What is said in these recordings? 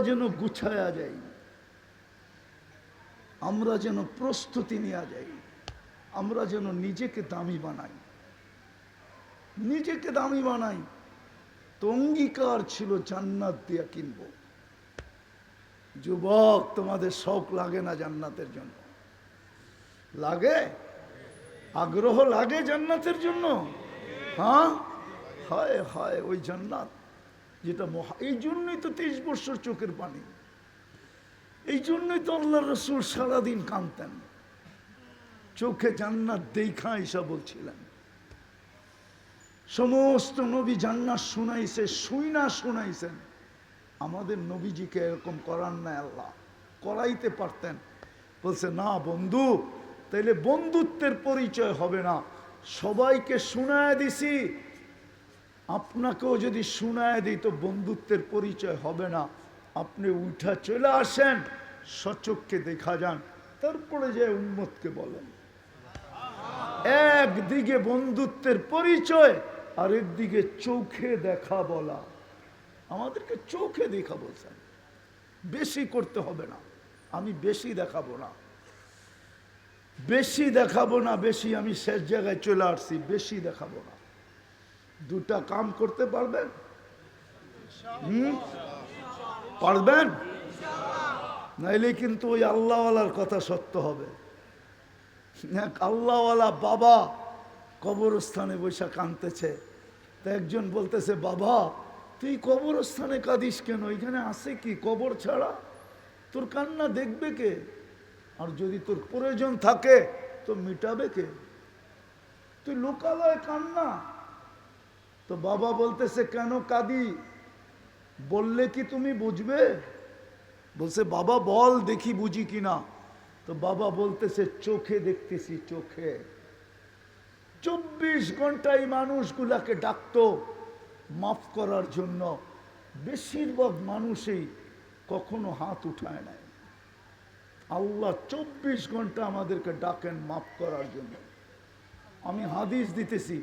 যেন গুছায়া যাই। আমরা যেন প্রস্তুতি নেওয়া যাই। আমরা যেন নিজেকে দামি বানাই। নিজেকে দামি বানাই। তো অঙ্গীকার ছিল জান্নাত দিয়া কিনবো। যুবক, তোমাদের শখ লাগে না জান্নাতের জন্য? লাগে? আগ্রহ লাগে জান্নাতের জন্য? হ্যাঁ? হয় হয়, ওই জান্নাত। যেটা মহা এই জন্যই তো তেইশ বছর চোখের পানি। এই জন্যই তো আল্লাহ রসুল সারাদিন কাঁদতেন। চোখে জান্নাত দেখা ঈশা বলছিলেন। সমস্ত নবী জান্নাত শুনাইছে শুই না শুনাইছেন। আমাদের নবীজিকে এরকম করার নাই আল্লাহ। করাইতে পারতেন। বলছে, না বন্ধু, তাইলে বন্ধুত্বের পরিচয় হবে না। সবাইকে শুনায় দিছি আপনাকেও যদি শুনায় দিই তো বন্ধুত্বের পরিচয় হবে না। আপনি উঠা চলে আসেন সচককে দেখা যান, তারপরে যে উন্মতকে বলেন। একদিকে বন্ধুত্বের পরিচয় আর একদিকে চোখে দেখা বলা। আমাদেরকে চোখে দেখা বলছেন। বেশি করতে হবে না। আমি বেশি দেখাবো না। বেশি দেখাবো না, বেশি আমি শেষ জায়গায় চলে আসছি, বেশি দেখাবো না। দুটা কাম করতে পারবেন? পারবেন? নাইলে কিন্তু ওই আল্লাহওয়ালার কথা সত্য হবে। এক আল্লাহওয়ালা বাবা কবরস্থানে বৈশা কাঁদতেছে। তা একজন বলতেছে, বাবা, তুই কবরস্থানে কাঁদিস কেন? এখানে আছে কি? কবর ছাড়া? তোর কান্না দেখবে কে? আর যদি তোর প্রয়োজন থাকে, তো মিটাবে কে? তুই লোকালয় কান্না। তো বাবা বলতেছে, কেন কাঁদি? বললে কি তুমি বুঝবে? বলছে, বাবা, বল, দেখি বুঝি কিনা। তো বাবা বলতেছে, চোখে দেখতেছি, চোখে। চব্বিশ ঘন্টায় মানুষগুলাকে ডাকতো মাফ করার জন্য। বেশিরভাগ মানুষই কখনো হাত উঠায় নাই। আল্লাহ চব্বিশ ঘণ্টা আমাদেরকে ডাকেন মাফ করার জন্য। আমি হাদিস দিতেছি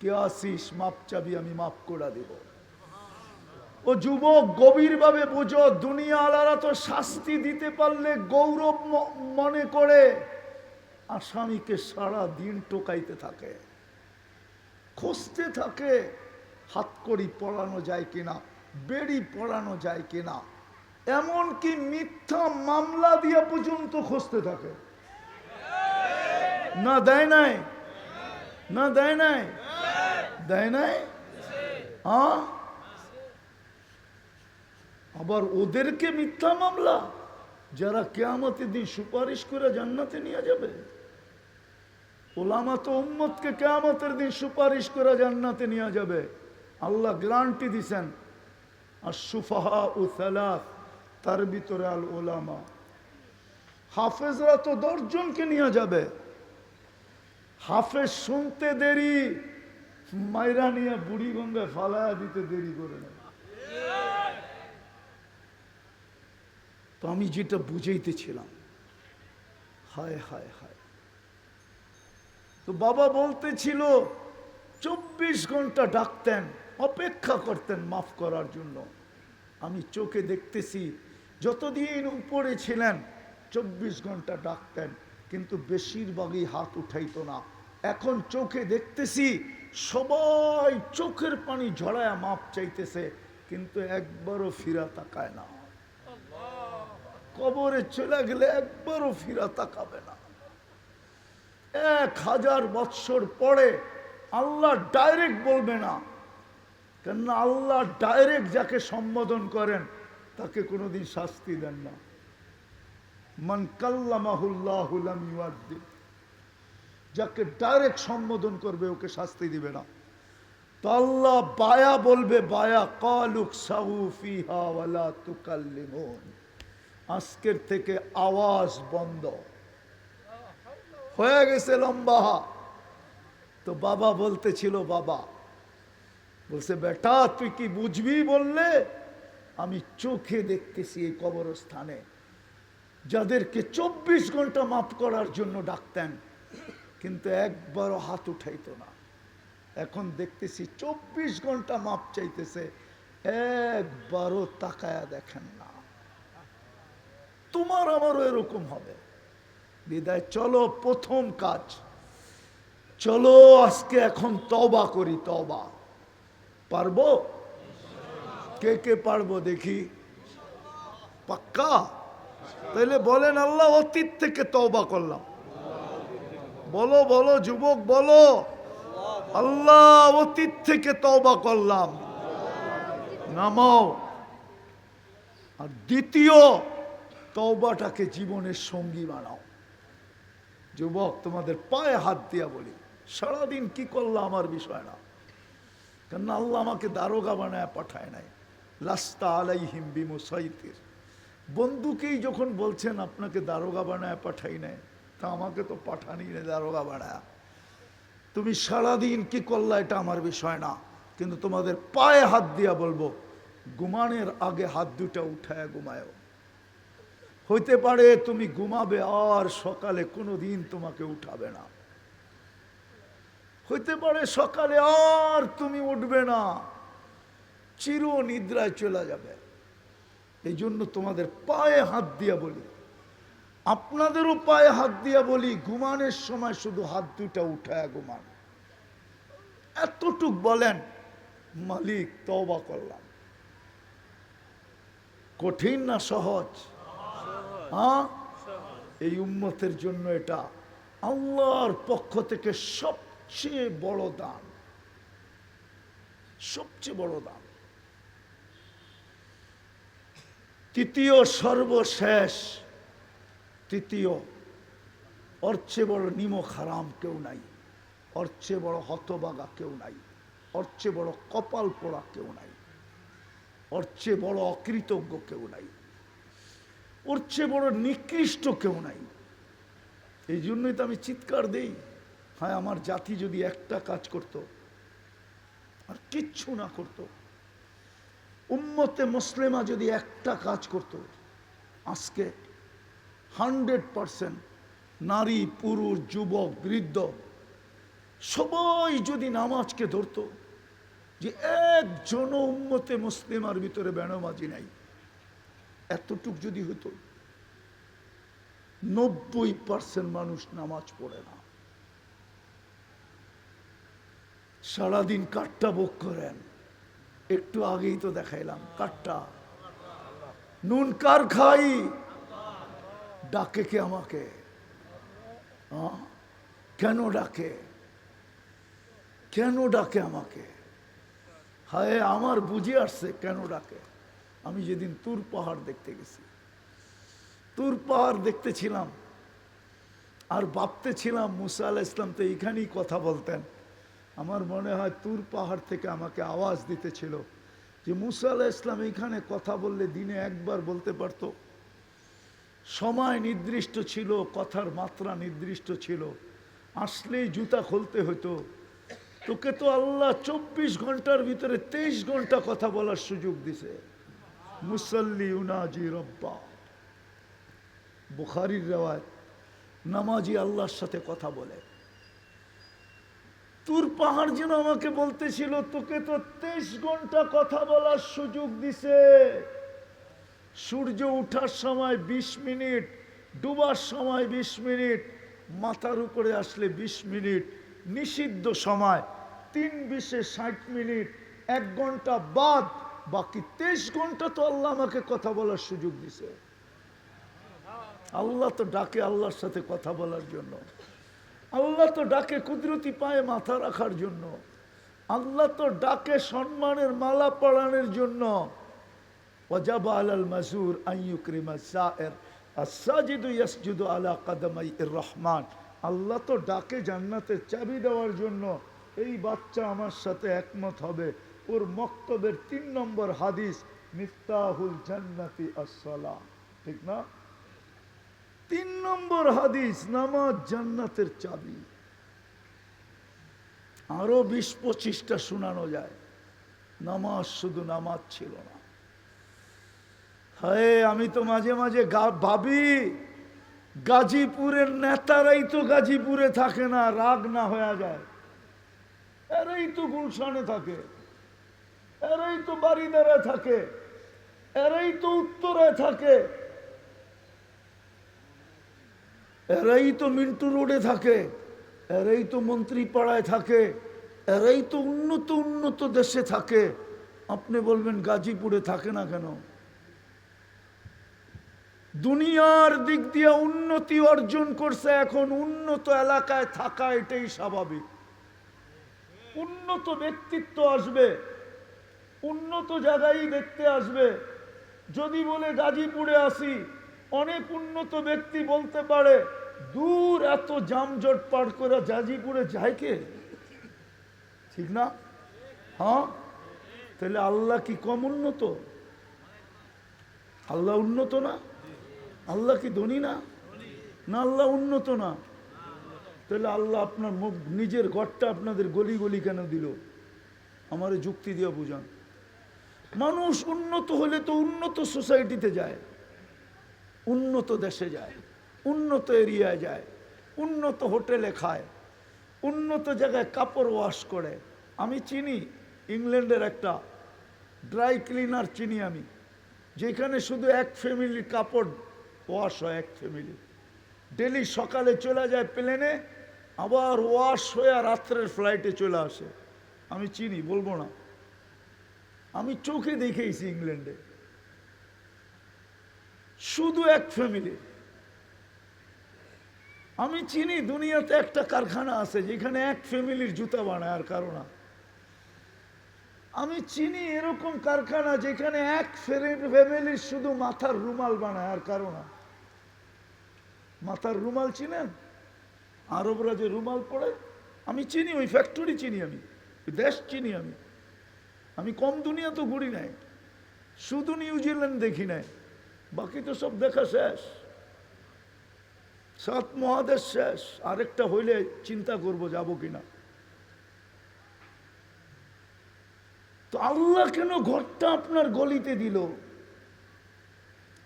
কে আসিস মাপ চাবি আমি মাপ করে দেব। ও যুবক, গভীরভাবে বুঝো দুনিয়া আলারা তো শাস্তি দিতে পারলে গৌরব মনে করে। আসামিকে সারা দিন টোকাইতে থাকে, খুঁজতে থাকে, হাত করি পড়ানো যায় কিনা, বেড়ি পড়ানো যায় কিনা। এমনকি মিথ্যা মামলা দিয়ে পর্যন্ত খুঁজতে থাকে। না দেয় নাই? না দেয় নাই? দেয় নাই? হ্যাঁ? আবার ওদেরকে মিথ্যা মামলা? যারা কেয়ামতের দিন সুপারিশ করে জান্নাতে নিয়ে যাবে। ওলামা তো উম্মতকে কেয়ামতের দিন সুপারিশ করে জান্নাতে নিয়ে যাবে। আল্লাহ গ্যারান্টি দিছেন। আর সুফাহা ও সালাস, তার ভিতরে আল ওলামা। হাফেজরা তো দশজনকে নিয়ে যাবে। হাফেজ শুনতে দেরি। মাইরা নিয়ে বুড়ি গঙ্গায় ফালায়া দিতে দেরি করে না। তো আমি যেটা বুঝাইতেছিলাম, হায় হায় হায়। তো বাবা বলতেছিল, চব্বিশ ঘণ্টা ডাকতেন, অপেক্ষা করতেন মাফ করার জন্য। আমি চোখে দেখতেছি, যতদিন উপরে ছিলেন, চব্বিশ ঘণ্টা ডাকতেন, কিন্তু বেশিরভাগই হাত উঠাইতো না। এখন চোখে দেখতেছি সবাই চোখের পানি ঝরায়া মাপ চাইতেছে, কিন্তু একবারও ফিরা তাকায় না। কবরে চলে গেলে একবারও ফিরা তাকাবে না। এক হাজার বৎসর পরে আল্লাহ ডাইরেক্ট বলবে না, কেননা আল্লাহ ডাইরেক্ট যাকে সম্বোধন করেন, তাকে কোনোদিন শাস্তি দেন না। মান কাল্লামাহুল্লাহুলাম ইউয়াদ্দিব যাকে ডাইরেক্ট সম্বোধন করবে, ওকে শাস্তি দিবে না। তো বায়া বলবে, বায়া, কালুক সাহু ফিহা ওয়ালা তুকাল্লিমুন। আজকের থেকে আওয়াজ বন্ধ। হয়ে গেছে লম্বা। তো বাবা বলতেছিল, বাবা, বলছে, বেটা, তুই কি বুঝবি বললে? আমি চোখে দেখতেছি এই কবরস্থানে। যাদেরকে চব্বিশ ঘণ্টা মাপ করার জন্য ডাকতেন কিন্তু একবারও হাত উঠাইতো না। এখন দেখতেছি চব্বিশ ঘণ্টা মাপ চাইতেছে, একবারও তাকায়া দেখেন না। তোমার আমারও এরকম হবে। বিদায়, চলো প্রথম কাজ। চলো আজকে এখন তবা করি তবা পারব? কে কে পারব দেখি? পাক্কা? তাহলে বলেন, আল্লাহ অতীত থেকে তবা করলাম। বলো বলো, যুবক, বলো। আল্লাহ, অতীত থেকে তওবা করলাম। নামাও। আর দ্বিতীয়, তওবাটাকে জীবনের সঙ্গী বানাও। যুবক, তোমাদের পায়ে হাত দিয়া বলি, সারাদিন কি করলাম আমার বিষয় না কেন আল্লাহ আমাকে দারোগা বানায়, পাঠায় নাই। লাস্তা আলাইহিম বিমুসাইতির। বন্ধুকেই যখন বলছেন, আপনাকে দারোগা বানায়, পাঠাই নাই। তা আমাকে তো পাঠানি রে দারোগা বানায় তুমি সারাদিন কি করলা এটা আমার বিষয় না, কিন্তু তোমাদের পায়ে হাত দিয়া বলব ঘুমানের আগে হাত দুটা উঠায় ঘুমায়। হইতে পারে তুমি ঘুমাবে আর সকালে কোনো দিন তোমাকে উঠাবে না। হইতে পারে সকালে আর তুমি উঠবে না চির নিদ্রায় চলে যাবে। এই জন্য তোমাদের পায়ে হাত দিয়া বলি আপনাদেরও পায়ে হাত দিয়া বলি, ঘুমানোর সময় শুধু হাত দুটা উঠায় ঘুমান। এতটুক বলেন, মালিক তওবা করলাম। কঠিন না সহজ? হ্যাঁ? এই উম্মতের জন্য এটা আল্লাহর পক্ষ থেকে সবচেয়ে বড় দান। সবচেয়ে বড় দান। তৃতীয় সর্বশেষ তৃতীয়, ওর চেয়ে বড় নিমক হারাম কেউ নাই। ওর চেয়ে বড় হতবাগা কেউ নাই। ওর চেয়ে বড় কপাল পোড়া কেউ নাই। ওর চেয়ে বড় অকৃতজ্ঞ কেউ নাই। ওর চেয়ে বড় নিকৃষ্ট কেউ নাই। এই জন্যই তো আমি চিৎকার দেই। হ্যাঁ আমার জাতি যদি একটা কাজ করত, আর কিচ্ছু না করতো, উম্মতে মুসলিমা যদি একটা কাজ করত, আজকে হান্ড্রেড পারসেন্ট নারী, পুরুষ, যুবক, বৃদ্ধ, সবাই যদি নামাজকে ধরত যে একজন উম্মতে মুসলিমার ভিতরে বেণমাজি নাই, এতটুক যদি হতো নব্বই পার্সেন্ট মানুষ নামাজ পড়ে না। সারাদিন কাঠটা ভোগ করেন। একটু আগেই তো দেখাইলাম, কাঠটা। নুন কার খাই? ডাকে কে আমাকে? কেন ডাকে? কেন ডাকে আমাকে? হায়, আমার বুঝে আসছে কেন ডাকে? আমি যেদিন তুর পাহাড় দেখতে গেছি। তুর পাহাড় দেখতেছিলাম আর ভাবতেছিলাম মুসা আলাহ ইসলাম তো এইখানেই কথা বলতেন। আমার মনে হয় তুর পাহাড় থেকে আমাকে আওয়াজ দিতেছিল যে মুসা আলাহ ইসলাম এইখানে কথা বললে দিনে একবার বলতে পারতো। সময় নির্দিষ্ট ছিল, কথার মাত্রা নির্দিষ্ট ছিল। আসলেই জুতা খুলতে হতো তোকে তো আল্লাহ চব্বিশ ঘণ্টার ভিতরে তেইশ ঘণ্টা কথা বলার সুযোগ দিছে। মুসল্লি উনাজি রব্বা। বুখারির রেওয়ায় নামাজি আল্লাহর সাথে কথা বলে। তুর পাহাড় যেন আমাকে বলতেছিল, তোকে তো তেইশ ঘণ্টা কথা বলার সুযোগ দিছে। সূর্য উঠার সময় ২০ মিনিট, ডুবার সময় ২০ মিনিট, মাথার উপরে আসলে ২০ মিনিট, নিষিদ্ধ সময় তিন বিশে ষাট মিনিট, এক ঘণ্টা বাদ, বাকি তেইশ ঘণ্টা তো আল্লাহ আমাকে কথা বলার সুযোগ দিছে। আল্লাহ তো ডাকে আল্লাহর সাথে কথা বলার জন্য। আল্লাহ তো ডাকে কুদরতি পায়ে মাথা রাখার জন্য। আল্লাহ তো ডাকে সম্মানের মালা পড়ানোর জন্য। ওয়াজাব আল মাসুর আল্লাহ তো ডাকে চাবি দেওয়ার জন্য। এই বাচ্চা আমার সাথে একমত হবে। ওর মক্তবের তিন নম্বর হাদিস, মিফতাহুল জান্নাতি ঠিক না? তিন নম্বর হাদিস, নামাজ জান্নাতের চাবি। আরও বিশ পঁচিশটা শোনানো যায়। নামাজ শুধু নামাজ ছিল না। হায়, আমি তো মাঝে মাঝে ভাবি, গাজীপুরের নেতারাই তো গাজীপুরে থাকে না, রাগ না হয়ে যায়। এরাই তো গুলশানে থাকে, এরাই তো বাড়িদারে থাকে, এরাই তো উত্তরায় থাকে, এরাই তো মিন্টু রোডে থাকে, এরাই তো মন্ত্রী পাড়ায় থাকে, এরাই তো উন্নত উন্নত দেশে থাকে। আপনি বলবেন গাজীপুরে থাকে না কেন? দুনিয়ার দিক দিয়ে উন্নতি অর্জন করছে, এখন উন্নত এলাকায় থাকা এটাই স্বাভাবিক। উন্নত ব্যক্তিত্ব আসবে, উন্নত জায়গায় দেখতে আসবে। যদি বলে গাজীপুরে আসি, অনেক উন্নত ব্যক্তি বলতে পারে, দূর এত জামজট পার করে গাজীপুরে যায় কে? ঠিক না? হ্যাঁ? তাহলে আল্লাহ কি কম উন্নত? আল্লাহ উন্নত না? আল্লাহ কি ধনী না? না, আল্লাহ উন্নত না? তাহলে আল্লাহ আপনার মুখ- নিজের ঘরটা আপনাদের গলি গলি কেন দিল? আমার যুক্তি দিয়ে বুঝান। মানুষ উন্নত হলে তো উন্নত সোসাইটিতে যায়, উন্নত দেশে যায়, উন্নত এরিয়ায় যায়, উন্নত হোটেলে খায়, উন্নত জায়গায় কাপড় ওয়াশ করে। আমি চিনি, ইংল্যান্ডের একটা ড্রাই ক্লিনার চিনি আমি, যেখানে শুধু এক ফ্যামিলির কাপড় ওয়াশ হয় এক ফ্যামিলি ডেলি সকালে চলে যায় প্লেনে আবার ওয়াশ হয়ে রাত্রের ফ্লাইটে চলে আসে। আমি চিনি, বলব না। আমি চোখে দেখেইছি ইংল্যান্ডে। শুধু এক ফ্যামিলি আমি চিনি, দুনিয়াতে একটা কারখানা আছে যেখানে এক ফ্যামিলির জুতা বানায় আর কারও না। আমি চিনি এরকম কারখানা যেখানে এক ফ্যামিলির শুধু মাথার রুমাল বানায় আর কারও না। মাথার রুমাল চিনেন? আরবরা যে রুমাল পড়ে আমি চিনি, ওই ফ্যাক্টরি চিনি আমি, ওই দেশ চিনি আমি। আমি কম দুনিয়া তো ঘুরি নাই, শুধু নিউজিল্যান্ড দেখি নাই, বাকি তো সব দেখা শেষ। সাত মহাদেশ শেষ, আরেকটা হইলে চিন্তা করব যাব কিনা। তো আল্লাহ কেন ঘরটা আপনার গলিতে দিল?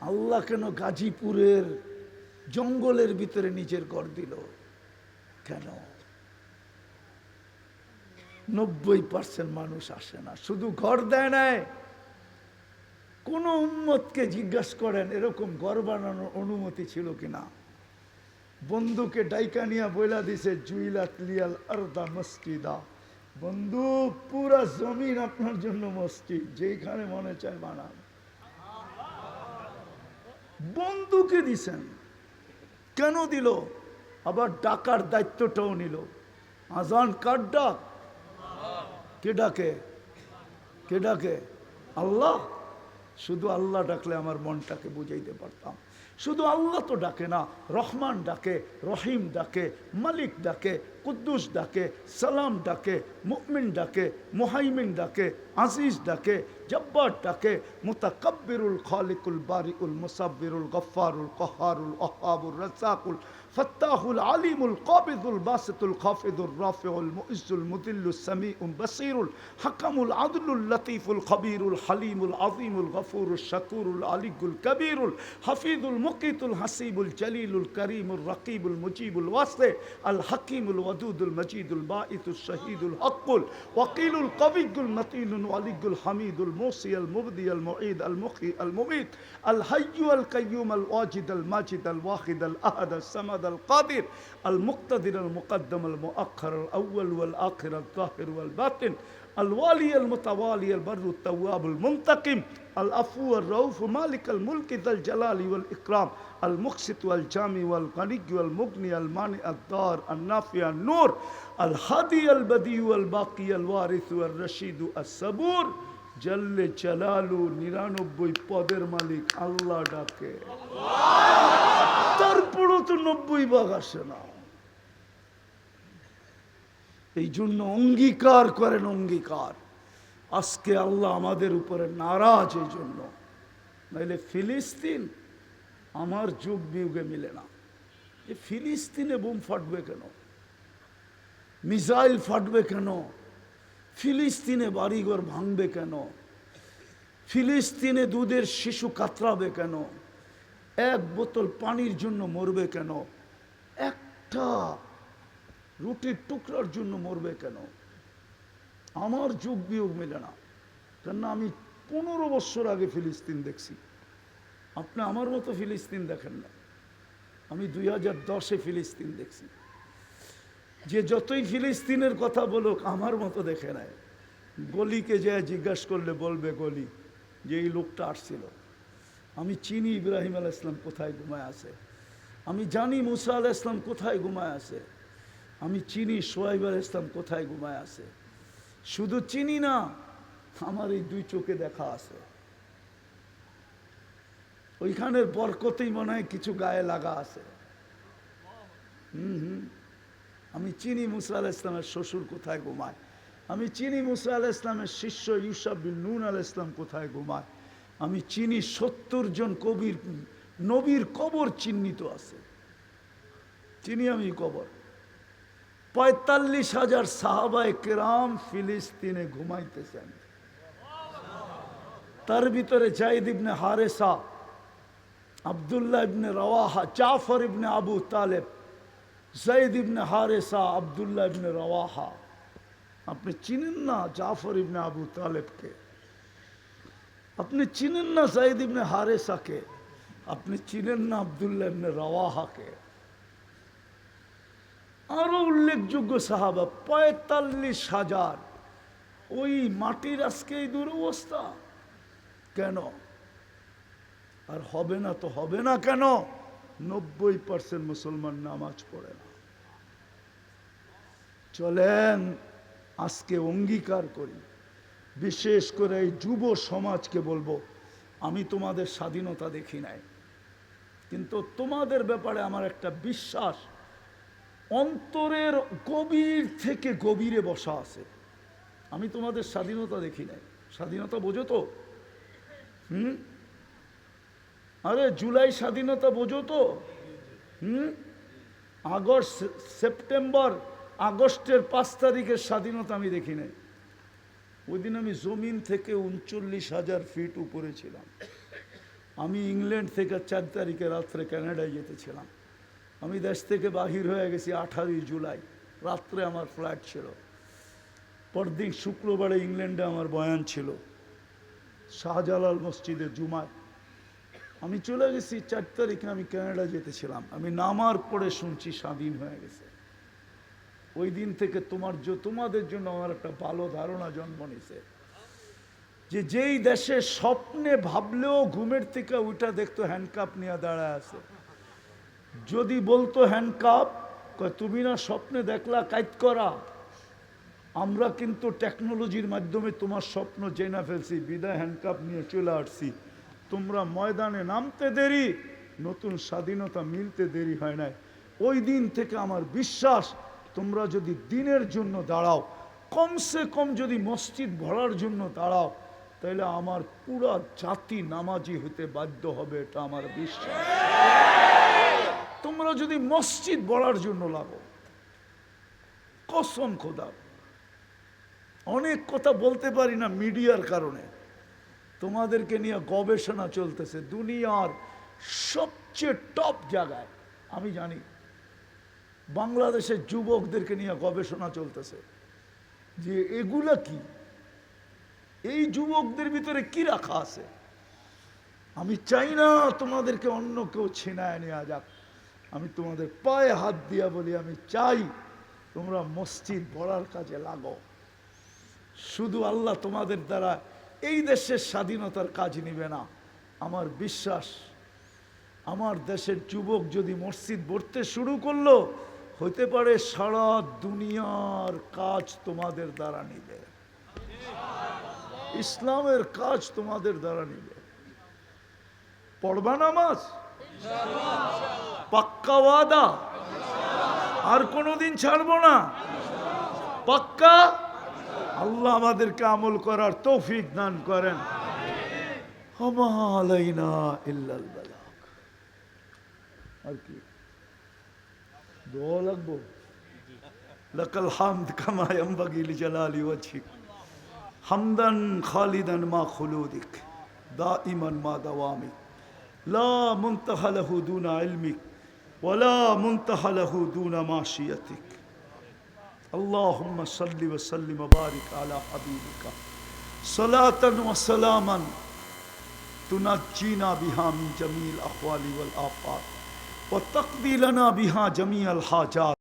আল্লাহ কেন গাজীপুরের জঙ্গলের ভিতরে নিজের ঘর দিল। কেন? নব্বই পার্সেন্ট মানুষ আসে না। শুধু ঘর দেয় নাই কোন উম্মতকে জিজ্ঞাসা করেন, এরকম ঘর বানানোর অনুমতি ছিল কিনা? বন্ধুকে ডাইকা নিয়ে বইলা দিছে, জুইলাত লিয়াল আরদা মসজিদা। বন্ধু, পুরা জমিন আপনার জন্য মসজিদ যেখানে মনে চায় বানান। বন্ধুকে দিছেন। কেন দিল? আবার ডাকার দায়িত্বটাও নিল। আজান কার ডাক? কে ডাকে? কে ডাকে? আল্লাহ। শুধু আল্লাহ ডাকলে আমার মনটাকে বুঝাইতে পারতাম। শুধু আল্লাহ তো ডাকে না, রহমান ডাকে, রহিম ডাকে, মালিক ডাকে, কুদ্দুস ডাকে, সালাম ডাকে মুকমিন ডাকে, মুহাইমিন ডাকে, আজিজ ডাকে, জব্বার ডাকে, মুতাকাব্বিরুল খালিকুল বারিউল মুসাব্বিরুল গফফারুল কহারুল অহাবুল রাসাকুল فتاه العليم القابض الباسط الخافض الرافع المؤز المذل السميع البصير الحكم العدل اللطيف الخبير الحليم العظيم الغفور الشكور العلي الكبير الحفيظ المقيت الحسيب الجليل الكريم الرقيب المجيب الواسع الحكيم الودود المجيد الباعث الشهيد الحق وقيل القوي المتين العلي الحميد الموصي المبدي المعيد المخي المميت الحي القيوم الواجد الماجد الواحد الأحد الصمد القادر المقتدر المقدم المؤخر الأول والآخر الظاهر والباطن الوالي المتوالي البر التواب المنتقم العفو الرؤوف مالك الملك ذا الجلال والإكرام المقسط والجامع والغني والمغني المانع الدار النافع النور الهادي البديع والباقي الوارث والرشيد الصبور জল্লে চালালু নিরানব্বই পদের মালিক আল্লাহ ডাকে তারপরও তো নব্বই ভাগ আসে না। এই জন্য অঙ্গীকার করেন অঙ্গীকার। আজকে আল্লাহ আমাদের উপরে নারাজ এই জন্য। নাইলে ফিলিস্তিন আমার যুগ বিয়োগে মিলে না। এ ফিলিস্তিনে বুম ফাটবে কেন? মিসাইল ফাটবে কেন? ফিলিস্তিনে বাড়িঘর ভাঙবে কেন? ফিলিস্তিনে দুধের শিশু কাতরাবে কেন? এক বোতল পানির জন্য মরবে কেন? একটা রুটির টুকরার জন্য মরবে কেন? আমার যুগ বিয়োগ মেলে না। কেননা আমি পনেরো বছর আগে ফিলিস্তিন দেখছি। আপনি আমার মতো ফিলিস্তিন দেখেন না। আমি দুই হাজার দশে ফিলিস্তিন দেখছি। যে যতই ফিলিস্তিনের কথা বলুক, আমার মতো দেখে নেয় গলিকে যে জিজ্ঞাসা করলে বলবে গলি, যে এই লোকটা আসছিল। আমি চিনি ইব্রাহিম আল ইসলাম কোথায় ঘুমায় আছে? আমি জানি মুসা আল ইসলাম কোথায় ঘুমায় আছে? আমি চিনি সোহাইব আল ইসলাম কোথায় ঘুমায় আছে? শুধু চিনি না, আমার এই দুই চোখে দেখা আছে। ওইখানের বরকতেই মনে হয় কিছু গায়ে লাগা আছে। হুম হুম। আমি চিনি মুসা আল ইসলামের শ্বশুর কোথায় ঘুমায়? আমি চিনি মুসা আল ইসলামের শিষ্য ইউসাফ বিন নুন আল ইসলাম কোথায় ঘুমায়? আমি চিনি সত্তর জন কবির, নবীর কবর চিহ্নিত আছে। চিনি আমি কবর। পঁয়তাল্লিশ হাজার সাহাবায় কেরাম ফিলিস্তিনে ঘুমাইতেছেন। তার ভিতরে জাইদ ইবনে হারেসা, আবদুল্লাহ ইবনে রওয়াহা, জাফর ইবনে আবু তালেব, জাইদ ইবনে হারেসা, আবদুল্লাহ ইবনে রওয়াহা। আপনি চিনেন না জাফর ইবনে আবু তালেবকে? আপনি চিনেন না জাইদ ইবনে হারেসাকে, আপনি চিনেন না আবদুল্লাহ ইবনে রওয়াহাকে। আরও উল্লেখযোগ্য সাহাবা, পঁয়তাল্লিশ হাজার। ওই মাটির আজকে এই দুরবস্থা। কেন? আর হবে না তো হবে না কেন? নব্বই পার্সেন্ট মুসলমান নামাজ পড়ে না। চলেন, আজকে অঙ্গীকার করি। বিশেষ করে এই যুব সমাজকে বলব, আমি তোমাদের স্বাধীনতা দেখি নাই। কিন্তু তোমাদের ব্যাপারে আমার একটা বিশ্বাস, অন্তরের গভীর থেকে গভীরে বসা আছে। আমি তোমাদের স্বাধীনতা দেখি নাই। স্বাধীনতা বোঝো তো? হুম? আরে জুলাই স্বাধীনতা বোঝো তো? হুম? আগস্ট, সেপ্টেম্বর, আগস্টের পাঁচ তারিখের স্বাধীনতা আমি দেখি নাই। ওই দিন আমি জমিন থেকে উনচল্লিশ হাজার ফিট উপরে ছিলাম। আমি ইংল্যান্ড থেকে চার তারিখে রাত্রে কানাডায় যেতেছিলাম। আমি দেশ থেকে বাহির হয়ে গেছি আঠারোই জুলাই। রাত্রে আমার ফ্লাইট ছিল। পরদিন শুক্রবারে ইংল্যান্ডে আমার বয়ান ছিল, শাহজালাল মসজিদে জুমায়। আমি চলে গেছি, চার তারিখে আমি কানাডা যেতেছিলাম। আমি নামার পরে শুনছি স্বাধীন হয়ে গেছে। ওই দিন থেকে তোমার তোমাদের জন্য আমার একটা ভালো ধারণা জন্ম নিছে। যে যেই দেশে স্বপ্নে ভাবলেও ঘুমের থেকে ওইটা দেখতো হ্যান্ডকাপ নিয়ে দাঁড়ায় আছে। যদি বলতো হ্যান্ডকাপ তুমি না স্বপ্নে দেখলা, কাইত করা। আমরা কিন্তু টেকনোলজির মাধ্যমে তোমার স্বপ্ন জেনে ফেলছি, বিদায় হ্যান্ডকাপ নিয়ে চলে আসছি। তোমরা ময়দানে নামতে দেরি, নতুন স্বাধীনতা মিলতে দেরি হয় নাই। ওই দিন থেকে আমার বিশ্বাস তোমরা যদি দিনের জন্য দাঁড়াও, কমসে কম যদি মসজিদ ভরার জন্য দাঁড়াও তাহলে আমার পুরা জাতি নামাজি হতে বাধ্য হবে, এটা আমার বিশ্বাস। তোমরা যদি মসজিদ বলার জন্য লাগো, কসম খোদা, অনেক কথা বলতে পারি না মিডিয়ার কারণে, তোমাদেরকে নিয়ে গবেষণা চলতেছে, দুনিয়ার সবচেয়ে টপ জায়গায়, আমি জানি বাংলাদেশের যুবকদেরকে নিয়ে গবেষণা চলতেছে যে এগুলা কি? এই যুবকদের ভিতরে কি রাখা আছে? আমি চাই না তোমাদেরকে অন্য কেউ ছিনায় নেওয়া যাক। আমি তোমাদের পায়ে হাত দিয়া বলি, আমি চাই তোমরা মসজিদ বড়ার কাজে লাগো। শুধু আল্লাহ তোমাদের দ্বারা এই দেশের স্বাধীনতার কাজ নিবে না। আমার বিশ্বাস, আমার দেশের যুবক যদি মসজিদ গড়তে শুরু করল হতে পারে সারা দুনিয়ার কাজ তোমাদের দ্বারা নিবে। ইসলামের কাজ তোমাদের দ্বারা নিবে। পড়বা নামাজ? পাক্কা ওয়াদা? আর কোনোদিন ছাড়বো না। পাক্কা? আল্লাহ আমাদেরকে আমল করার তৌফিক দান করেন। আর কি? দোয়া লাগবো লাকাল হামদ কামা ইয়ানবাগি লিজালালি ওয়াজহিক হামদান খালিদান মা খুলুদিক দাইমান মা দাওয়ামিক লা মুনতাহা লাহু দুনা ইলমিক ওয়ালা মুনতাহা লাহু দুনা মাশিয়াতিক اللهم صل وسلم وبارك على حبيبك صلاة وسلاما تنجينا بها من جميع الأحوال والآفات وتقضي لنا بها جميع الحاجات.